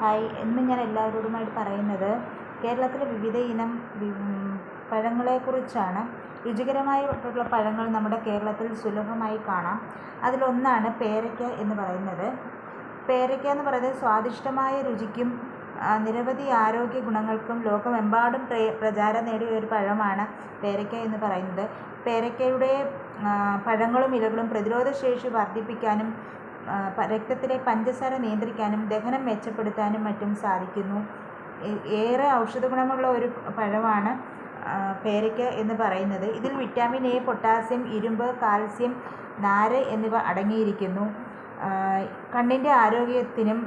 Hi ഇന്ന് ഞാൻ എല്ലാവരോടുമായിട്ട് പറയുന്നത്. കേരളത്തിലെ വിവിധ ഇനം പഴങ്ങളെക്കുറിച്ചാണ്. രുചികരമായിട്ടുള്ള പഴങ്ങൾ നമ്മുടെ കേരളത്തിൽ സുലഭമായി കാണാം. അതിലൊന്നാണ് പേരയ്ക്ക എന്ന് പറയുന്നത്. പേരയ്ക്ക എന്ന് പറയുന്നത് സ്വാദിഷ്ടമായ രുചിക്കും നിരവധി ആരോഗ്യ ഗുണങ്ങൾക്കും ലോകമെമ്പാടും പ്രചാരം നേടിയ ഒരു പഴമാണ് പേരയ്ക്ക എന്ന് പറയുന്നത്. പേരയ്ക്കയുടെ പഴങ്ങളും ഇലകളും പ്രതിരോധശേഷി വർദ്ധിപ്പിക്കാനും രക്തത്തിലെ പഞ്ചസാര നിയന്ത്രിക്കാനും ദഹനം മെച്ചപ്പെടുത്താനും മറ്റും സാധിക്കുന്നു. ഏറെ ഔഷധ ഗുണമുള്ള ഒരു പഴമാണ് പേരയ്ക്ക എന്ന് പറയുന്നത്. ഇതിൽ വിറ്റാമിൻ എ പൊട്ടാസ്യം ഇരുമ്പ് കാൽസ്യം നാര് എന്നിവ അടങ്ങിയിരിക്കുന്നു. കണ്ണിന്റെ ആരോഗ്യത്തിനും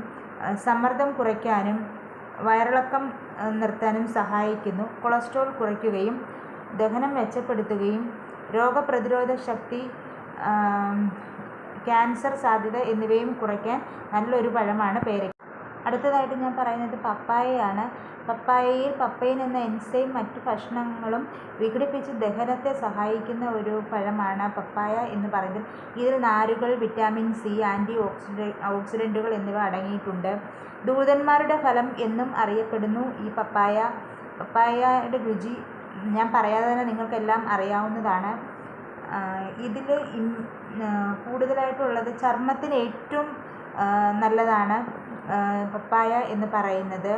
സമ്മർദ്ദം കുറയ്ക്കാനും വയറിളക്കം നിർത്താനും സഹായിക്കുന്നു. കൊളസ്ട്രോൾ കുറയ്ക്കുകയും ദഹനം മെച്ചപ്പെടുത്തുകയും രോഗപ്രതിരോധ ശക്തി ക്യാൻസർ സാധ്യത എന്നിവയും കുറയ്ക്കാൻ നല്ലൊരു പഴമാണ് പേരയ്ക്ക. അടുത്തതായിട്ട് ഞാൻ പറയുന്നത് പപ്പായയാണ്. പപ്പായയിൽ പപ്പൈൻ എന്ന എൻസൈം മറ്റു ഭക്ഷണങ്ങളും വിഘടിപ്പിച്ച് ദഹനത്തെ സഹായിക്കുന്ന ഒരു പഴമാണ് പപ്പായ എന്ന് പറയുന്നത്. ഇതിൽ നാരുകൾ വിറ്റാമിൻ സി ആന്റി ഓക്സിഡ ഓക്സിഡന്റുകൾ എന്നിവ അടങ്ങിയിട്ടുണ്ട്. ദൂതന്മാരുടെ ഫലം എന്നും അറിയപ്പെടുന്നു ഈ പപ്പായ. പപ്പായയുടെ രുചി ഞാൻ പറയാതെ തന്നെ നിങ്ങൾക്കെല്ലാം അറിയാവുന്നതാണ്. ഇതിൽ കൂടുതലായിട്ടുള്ളത് ചർമ്മത്തിന് ഏറ്റവും നല്ലതാണ് പപ്പായ എന്ന് പറയുന്നത്.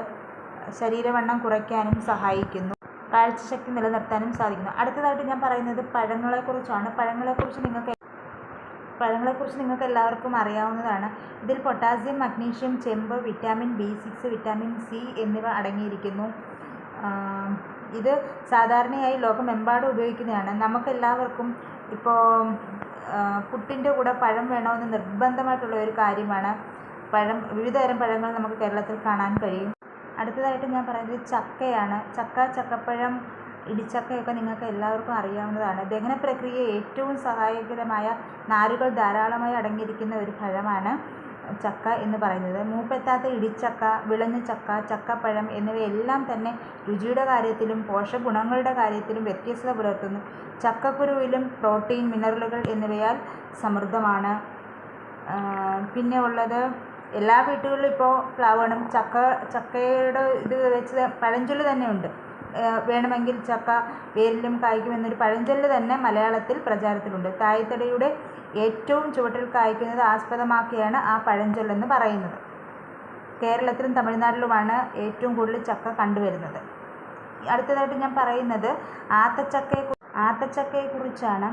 ശരീരവണ്ണം കുറയ്ക്കാനും സഹായിക്കുന്നു. കാഴ്ചശക്തി നിലനിർത്താനും സാധിക്കുന്നു. അടുത്തതായിട്ട് ഞാൻ പറയുന്നത് പഴങ്ങളെക്കുറിച്ചാണ്. പഴങ്ങളെക്കുറിച്ച് നിങ്ങൾക്ക് പഴങ്ങളെക്കുറിച്ച് നിങ്ങൾക്ക് എല്ലാവർക്കും അറിയാവുന്നതാണ്. ഇതിൽ പൊട്ടാസ്യം മഗ്നീഷ്യം ചെമ്പ് vitamin B six vitamin C എന്നിവ അടങ്ങിയിരിക്കുന്നു. ഇത് സാധാരണയായി ലോകമെമ്പാടും ഉപയോഗിക്കുന്നതാണ്. നമുക്കെല്ലാവർക്കും ഇപ്പോൾ പുട്ടിന്റെ കൂടെ പഴം വേണമെന്ന് നിർബന്ധമായിട്ടുള്ള ഒരു കാര്യമാണ്. പഴം വിവിധ തരം പഴങ്ങൾ നമുക്ക് കേരളത്തിൽ കാണാൻ കഴിയും. അടുത്തതായിട്ട് ഞാൻ പറയുന്നത് ചക്കയാണ്. ചക്ക ചക്കപ്പഴം ഇടിച്ചക്കയൊക്കെ നിങ്ങൾക്ക് എല്ലാവർക്കും അറിയാവുന്നതാണ്. ദഹന പ്രക്രിയയെ ഏറ്റവും സഹായകരമായ നാരുകൾ ധാരാളമായി അടങ്ങിയിരിക്കുന്ന ഒരു പഴമാണ്. ചക്ക എന്ന് പറയുന്നത്. മൂപ്പെത്താത്ത ഇടിച്ചക്ക വിളഞ്ഞ ചക്ക ചക്കപ്പഴം എന്നിവയെല്ലാം തന്നെ രുചിയുടെ കാര്യത്തിലും പോഷകഗുണങ്ങളുടെ കാര്യത്തിലും വ്യത്യസ്തത പുലർത്തുന്നു. ചക്കക്കുരുവിലും പ്രോട്ടീൻ മിനറലുകൾ എന്നിവയാൽ സമൃദ്ധമാണ്. പിന്നെ ഉള്ളത് എല്ലാ വീട്ടുകളിലും ഇപ്പോൾ പ്ലാവണം ചക്ക ചക്കയുടെ ഇത് വെച്ച് പഴഞ്ചൊല്ല് തന്നെ ഉണ്ട് വേണമെങ്കിൽ ചക്ക വേരിലും കായ്ക്കും എന്നൊരു പഴഞ്ചൊല്ല് തന്നെ മലയാളത്തിൽ പ്രചാരത്തിലുണ്ട്. തായ്തടിയുടെ ഏറ്റവും ചുവട്ടിൽ കായ്ക്കുന്നത് ആസ്പദമാക്കിയാണ് ആ പഴഞ്ചൊല്ലെന്ന് പറയുന്നത്. കേരളത്തിലും തമിഴ്നാട്ടിലുമാണ് ഏറ്റവും കൂടുതൽ ചക്ക കണ്ടുവരുന്നത്. അടുത്തതായിട്ട് ഞാൻ പറയുന്നത് ആത്തച്ചക്കയെ ആത്തച്ചക്കയെക്കുറിച്ചാണ്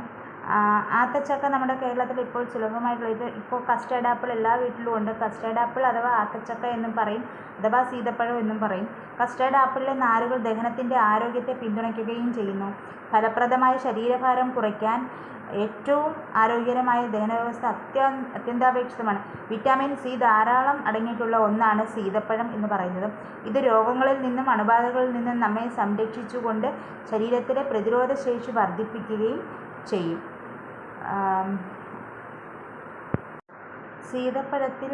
ആത്തച്ചക്ക നമ്മുടെ കേരളത്തിൽ ഇപ്പോൾ സുലഭമായിട്ടുള്ള ഇത് ഇപ്പോൾ കസ്റ്റേർഡ് ആപ്പിൾ എല്ലാ വീട്ടിലും ഉണ്ട്. കസ്റ്റേർഡ് ആപ്പിൾ അഥവാ ആത്തച്ചക്ക എന്നും പറയും അഥവാ സീതപ്പഴം എന്നും പറയും. കസ്റ്റേർഡ് ആപ്പിളിലെ നാരുകൾ ദഹനത്തിന്റെ ആരോഗ്യത്തെ പിന്തുണയ്ക്കുകയും ചെയ്യുന്നു. ഫലപ്രദമായ ശരീരഭാരം കുറയ്ക്കാൻ ഏറ്റവും ആരോഗ്യകരമായ ദഹന വ്യവസ്ഥ അത്യ അത്യന്താപേക്ഷിതമാണ്. വിറ്റാമിൻ സി ധാരാളം അടങ്ങിയിട്ടുള്ള ഒന്നാണ് സീതപ്പഴം എന്ന് പറയുന്നത്. ഇത് രോഗങ്ങളിൽ നിന്നും അണുബാധകളിൽ നിന്നും നമ്മെ സംരക്ഷിച്ചുകൊണ്ട് ശരീരത്തിലെ പ്രതിരോധശേഷി വർദ്ധിപ്പിക്കുകയും ചെയ്യും. സീതപ്പഴത്തിൽ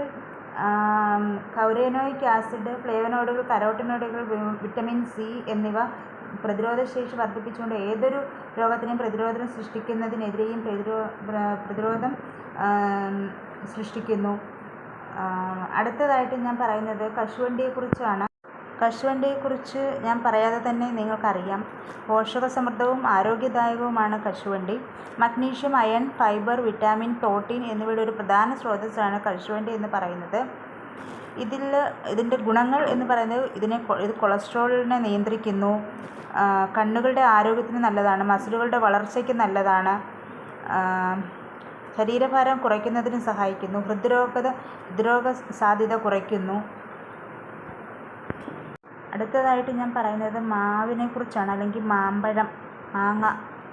കൗരേനോയിക് ആസിഡ് ഫ്ലേവനോയിഡുകൾ കരോട്ടിനോയിഡുകൾ വിറ്റമിൻ സി എന്നിവ പ്രതിരോധശേഷി വർദ്ധിപ്പിച്ചുകൊണ്ട് ഏതൊരു രോഗത്തിനെയും പ്രതിരോധം സൃഷ്ടിക്കുന്നതിനെതിരെയും പ്രതിരോ പ്രതിരോധം സൃഷ്ടിക്കുന്നു. അടുത്തതായിട്ട് ഞാൻ പറയുന്നത് കശുവണ്ടിയെക്കുറിച്ചാണ്. കശുവണ്ടിയെക്കുറിച്ച് ഞാൻ പറയാതെ തന്നെ നിങ്ങൾക്കറിയാം. പോഷകസമൃദ്ധവും ആരോഗ്യദായകവുമാണ് കശുവണ്ടി. Magnesium iron fibre vitamin protein എന്നിവയുടെ ഒരു പ്രധാന സ്രോതസ്സാണ് കശുവണ്ടി എന്ന് പറയുന്നത്. ഇതിൽ ഇതിന്റെ ഗുണങ്ങൾ എന്ന് പറയുന്നത് ഇതിനെ ഇത് കൊളസ്ട്രോളിനെ നിയന്ത്രിക്കുന്നു. കണ്ണുകളുടെ ആരോഗ്യത്തിന് നല്ലതാണ്. മസിലുകളുടെ വളർച്ചയ്ക്ക് നല്ലതാണ്. ശരീരഭാരം കുറയ്ക്കുന്നതിന് സഹായിക്കുന്നു. ഹൃദ്രോഗത ഹൃദ്രോഗ സാധ്യത കുറയ്ക്കുന്നു. അടുത്തതായിട്ട് ഞാൻ പറയുന്നത് മാവിനെ കുറിച്ചാണ് അല്ലെങ്കിൽ മാമ്പഴം മാങ്ങ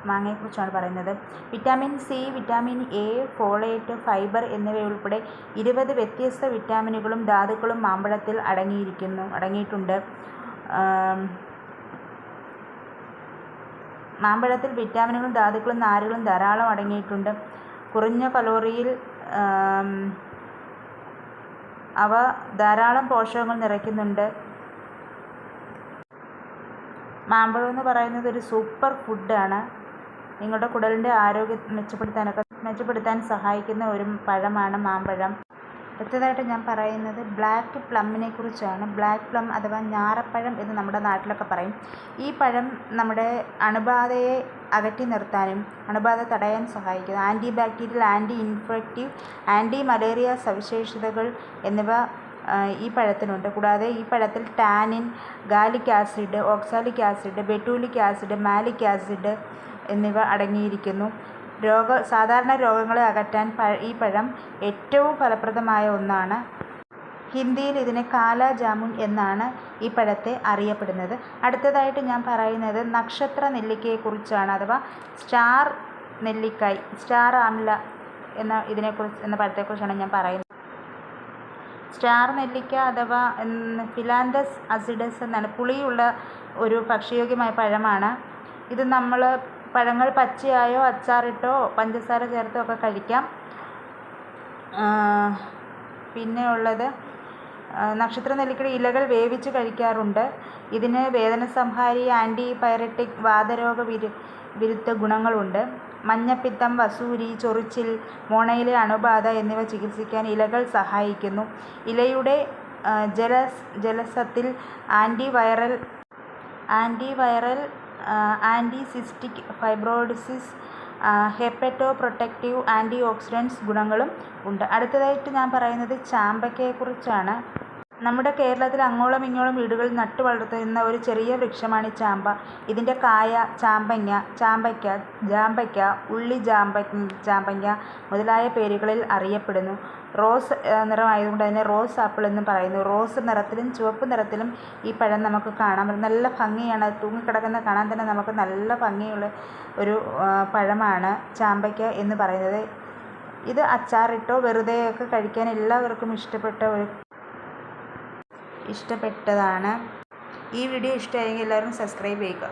മാങ്ങയെക്കുറിച്ചാണ് പറയുന്നത്. Vitamin C vitamin A folate fibre എന്നിവയുൾപ്പെടെ ഇരുപത് വ്യത്യസ്ത വിറ്റാമിനുകളും ധാതുക്കളും മാമ്പഴത്തിൽ അടങ്ങിയിരിക്കുന്നു അടങ്ങിയിട്ടുണ്ട്. മാമ്പഴത്തിൽ വിറ്റാമിനുകളും ധാതുക്കളും നാരുകളും ധാരാളം അടങ്ങിയിട്ടുണ്ട്. കുറഞ്ഞ കലോറിയിൽ അവ ധാരാളം പോഷകങ്ങൾ നിറയ്ക്കുന്നുണ്ട്. മാമ്പഴം എന്ന് പറയുന്നത് ഒരു സൂപ്പർ ഫുഡാണ്. നിങ്ങളുടെ കുടലിന്റെ ആരോഗ്യം മെച്ചപ്പെടുത്താനൊക്കെ മെച്ചപ്പെടുത്താൻ സഹായിക്കുന്ന ഒരു പഴമാണ് മാമ്പഴം. അടുത്തതായിട്ട് ഞാൻ പറയുന്നത് ബ്ലാക്ക് പ്ലമ്മിനെ കുറിച്ചാണ്. ബ്ലാക്ക് പ്ലം അഥവാ ഞാറപ്പഴം എന്ന് നമ്മുടെ നാട്ടിലൊക്കെ പറയും. ഈ പഴം നമ്മുടെ അണുബാധയെ അകറ്റി നിർത്താനും അണുബാധ തടയാൻ സഹായിക്കുന്നു. Anti bacterial anti infective anti malaria സവിശേഷതകൾ എന്നിവ ഈ പഴത്തിനുണ്ട്. കൂടാതെ ഈ പഴത്തിൽ tannin gallic acid oxalic acid betulinic acid malic acid എന്നിവ അടങ്ങിയിരിക്കുന്നു. രോഗ സാധാരണ രോഗങ്ങളെ അകറ്റാൻ ഈ പഴം ഏറ്റവും ഫലപ്രദമായ ഒന്നാണ്. ഹിന്ദിയിൽ ഇതിനെ കാലാ ജാമുൻ എന്നാണ് ഈ പഴത്തെ അറിയപ്പെടുന്നത്. അടുത്തതായിട്ട് ഞാൻ പറയുന്നത് നക്ഷത്ര നെല്ലിക്കയെക്കുറിച്ചാണ് അഥവാ സ്റ്റാർ നെല്ലിക്കായ് സ്റ്റാർ ആംല എന്ന ഇതിനെക്കുറിച്ച് എന്ന പഴത്തെക്കുറിച്ചാണ് ഞാൻ പറയുന്നത്. സ്റ്റാർ നെല്ലിക്ക അഥവാ ഫിലാന്തസ് അസിഡസ് എന്നാണ്. പുളിയുള്ള ഒരു ഭക്ഷ്യയോഗ്യമായ പഴമാണ്. ഇത് നമ്മൾ പഴങ്ങൾ പച്ചയായോ അച്ചാറിട്ടോ പഞ്ചസാര ചേർത്തോ ഒക്കെ കഴിക്കാം. പിന്നെ ഉള്ളത് നക്ഷത്ര നെല്ലിക്കയുടെ ഇലകൾ വേവിച്ച് കഴിക്കാറുണ്ട്. ഇതിന് വേദനസംഹാരി ആന്റിപൈററ്റിക് വാതരോഗ വിരു വിരുദ്ധ ഗുണങ്ങളുണ്ട്. മഞ്ഞപ്പിത്തം വസൂരി ചൊറിച്ചിൽ മോണയിലെ അണുബാധ എന്നിവ ചികിത്സിക്കാൻ ഇലകൾ സഹായിക്കുന്നു. ഇലയുടെ ജല ജലസത്തിൽ antiviral antiviral anti cystic fibrosis hepato protective anti oxidants ഗുണങ്ങളും ഉണ്ട്. അടുത്തതായിട്ട് ഞാൻ പറയുന്നത് ചാമ്പയ്ക്കയെക്കുറിച്ചാണ് നമ്മുടെ കേരളത്തിൽ അങ്ങോളം ഇങ്ങോളം വീടുകളിൽ നട്ടു വളർത്തുന്ന ഒരു ചെറിയ വൃക്ഷമാണ് ചാമ്പ. ഇതിന്റെ കായ ചാമ്പങ്ങ ചാമ്പയ്ക്ക ജാമ്പയ്ക്ക ഉള്ളി ജാമ്പ ചാമ്പങ്ങ മുതലായ പേരുകളിൽ അറിയപ്പെടുന്നു. റോസ് നിറമായതുകൊണ്ട് അതിനെ റോസ് ആപ്പിൾ എന്നും പറയുന്നു. റോസ് നിറത്തിലും ചുവപ്പ് നിറത്തിലും ഈ പഴം നമുക്ക് കാണാൻ പറ്റും നല്ല ഭംഗിയാണ്. തൂങ്ങിക്കിടക്കുന്ന കാണാൻ തന്നെ നമുക്ക് നല്ല ഭംഗിയുള്ള ഒരു പഴമാണ് ചാമ്പയ്ക്ക എന്ന് പറയുന്നത്. ഇത് അച്ചാറിട്ടോ വെറുതെയൊക്കെ കഴിക്കാൻ എല്ലാവർക്കും ഇഷ്ടപ്പെട്ട ഒരു ഇഷ്ടപ്പെട്ടതാണ്. ഈ വീഡിയോ ഇഷ്ടമായെങ്കിൽ എല്ലാവരും സബ്സ്ക്രൈബ് ചെയ്യുക.